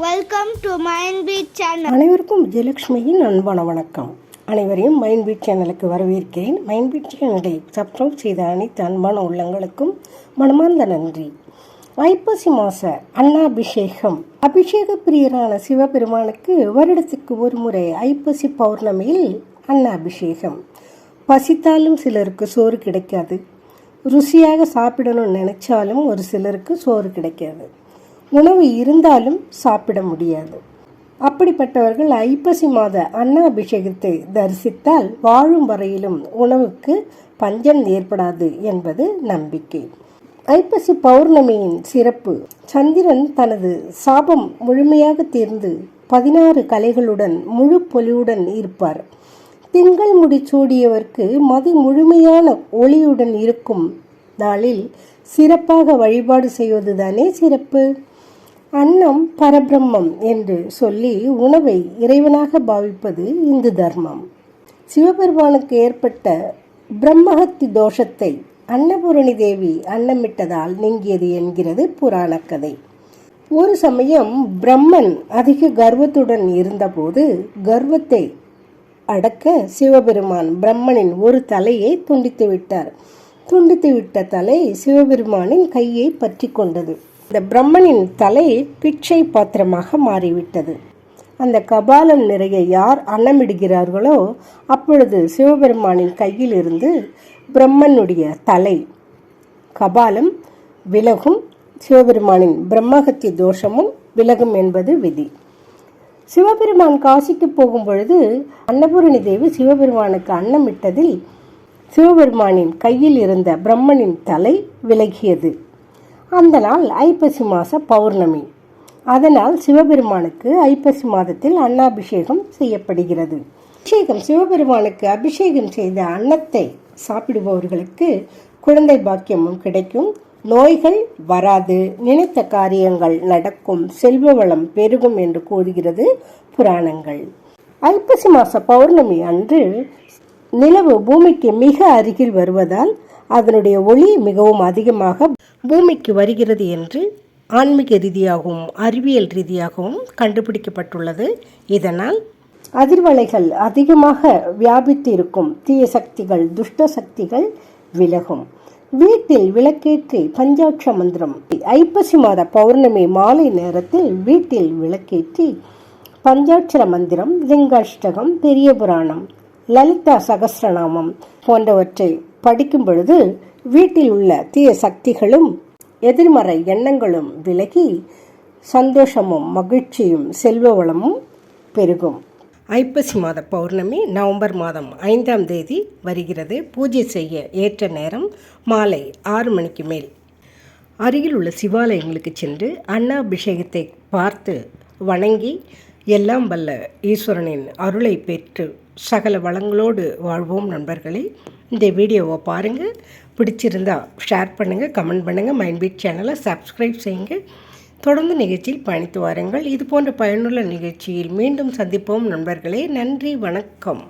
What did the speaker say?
Welcome to mind beat channel அனைவருக்கும் விஜயலட்சுமியின் அன்பான வணக்கம். அனைவரையும் மைண்ட் பீட் சேனலுக்கு வரவேற்கிறேன். மைண்ட் பீட் சேனலை சப்ஸ்கிரைப் செய்த அனைத்து அன்பான உள்ளங்களுக்கும் மனமார்ந்த நன்றி. ஐப்பசி மாச அன்னாபிஷேகம். அபிஷேக பிரியரான சிவபெருமானுக்கு வருடத்துக்கு ஒரு முறை ஐப்பசி பௌர்ணமியில் அன்னாபிஷேகம். பசித்தாலும் சிலருக்கு சோறு கிடைக்காது. ருசியாக சாப்பிடணும்னு நினைச்சாலும் ஒரு சிலருக்கு சோறு கிடைக்காது. உணவு இருந்தாலும் சாப்பிட முடியாது. அப்படிப்பட்டவர்கள் ஐப்பசி மாத அன்னாபிஷேகத்தை தரிசித்தால் வாழும் வரையிலும் உணவுக்கு பஞ்சம் ஏற்படாது என்பது நம்பிக்கை. ஐப்பசி பௌர்ணமியின் சிறப்பு சந்திரன் தனது சாபம் முழுமையாக தீர்ந்து பதினாறு கலைகளுடன் முழு பொலிவுடன் இருப்பார். திங்கள் முடி மது மதி முழுமையான ஒளியுடன் இருக்கும் நாளில் சிறப்பாக வழிபாடு செய்வதுதானே சிறப்பு? அன்னம் பரபிரம்மம் என்று சொல்லி உணவை இறைவனாக பாவிப்பது இந்து தர்மம். சிவபெருமானுக்கு ஏற்பட்ட பிரம்மஹத்தி தோஷத்தை அன்னபூரணி தேவி அன்னமிட்டதால் நீங்கியது என்கிறது புராண கதை. ஒரு சமயம் பிரம்மன் அதிக கர்வத்துடன் இருந்தபோது கர்வத்தை அடக்க சிவபெருமான் பிரம்மனின் ஒரு தலையை துண்டித்து விட்டார். துண்டித்து விட்ட தலை சிவபெருமானின் கையை பற்றி கொண்டது. இந்த பிரம்மனின் தலை பிச்சை பாத்திரமாக மாறிவிட்டது. அந்த கபாலம் நிறைய யார் அன்னமிடுகிறார்களோ அப்பொழுது சிவபெருமானின் கையில் இருந்து பிரம்மனுடைய தலை கபாலம் விலகும் சிவபெருமானின் பிரம்மகத்தி தோஷமும் விலகும் என்பது விதி. சிவபெருமான் காசிக்கு போகும் பொழுது அன்னபூரணி தேவி சிவபெருமானுக்கு அன்னமிட்டதில் சிவபெருமானின் கையில் இருந்த பிரம்மனின் தலை விலகியது. அந்த நாள் ஐப்பசி மாத பௌர்ணமி. அதனால் சிவபெருமானுக்கு ஐப்பசி மாதத்தில் அன்னாபிஷேகம் செய்யப்படுகிறது. அபிஷேகம் சிவபெருமானுக்கு அபிஷேகம் செய்த அன்னத்தை சாப்பிடுபவர்களுக்கு குழந்தை பாக்கியமும் கிடைக்கும். நோய்கள் வராது. நினைத்த காரியங்கள் நடக்கும். செல்வ வளம் பெருகும் என்று கூறுகிறது புராணங்கள். ஐப்பசி மாத பௌர்ணமி அன்று நிலவு பூமிக்கு மிக அருகில் வருவதால் அதனுடைய ஒளி மிகவும் அதிகமாக பூமிக்கு வருகிறது என்று ஆன்மீக ரீதியாகவும் அறிவியல் ரீதியாகவும் கண்டுபிடிக்கப்பட்டுள்ளது. இதனால் அதிர்வலைகள் அதிகமாக வியாபித்து இருக்கும் தீய சக்திகள் துஷ்ட சக்திகள் விலகும். வீட்டில் விளக்கேற்றி பஞ்சாட்ச மந்திரம். ஐப்பசி மாத பௌர்ணமி மாலை நேரத்தில் வீட்டில் விளக்கேற்றி பஞ்சாட்சர மந்திரம் லிங்காஷ்டகம் பெரிய புராணம் லலிதா சகசிரநாமம் போன்றவற்றை படிக்கும் பொழுது வீட்டில் உள்ள தீய சக்திகளும் எதிர்மறை எண்ணங்களும் விலகி சந்தோஷமும் மகிழ்ச்சியும் செல்வ வளமும் பெருகும். ஐப்பசி மாத பௌர்ணமி நவம்பர் மாதம் ஐந்தாம் தேதி வருகிறது. பூஜை செய்ய ஏற்ற நேரம் மாலை ஆறு மணிக்கு மேல். அருகில் உள்ள சிவாலயங்களுக்கு சென்று அன்னாபிஷேகத்தை பார்த்து வணங்கி எல்லாம் வல்ல ஈஸ்வரனின் அருளை பெற்று சகல வளங்களோடு வாழ்வோம் நண்பர்களே. இந்த வீடியோவை பாருங்கள் பிடிச்சிருந்தா ஷேர் பண்ணுங்கள் கமெண்ட் பண்ணுங்கள் மைண்ட் பீட் சேனலை சப்ஸ்கிரைப் செய்யுங்க. தொடர்ந்து நிகழ்ச்சியில் பயணித்து வாருங்கள். இது போன்ற பயனுள்ள நிகழ்ச்சியில் மீண்டும் சந்திப்போம் நண்பர்களே. நன்றி வணக்கம்.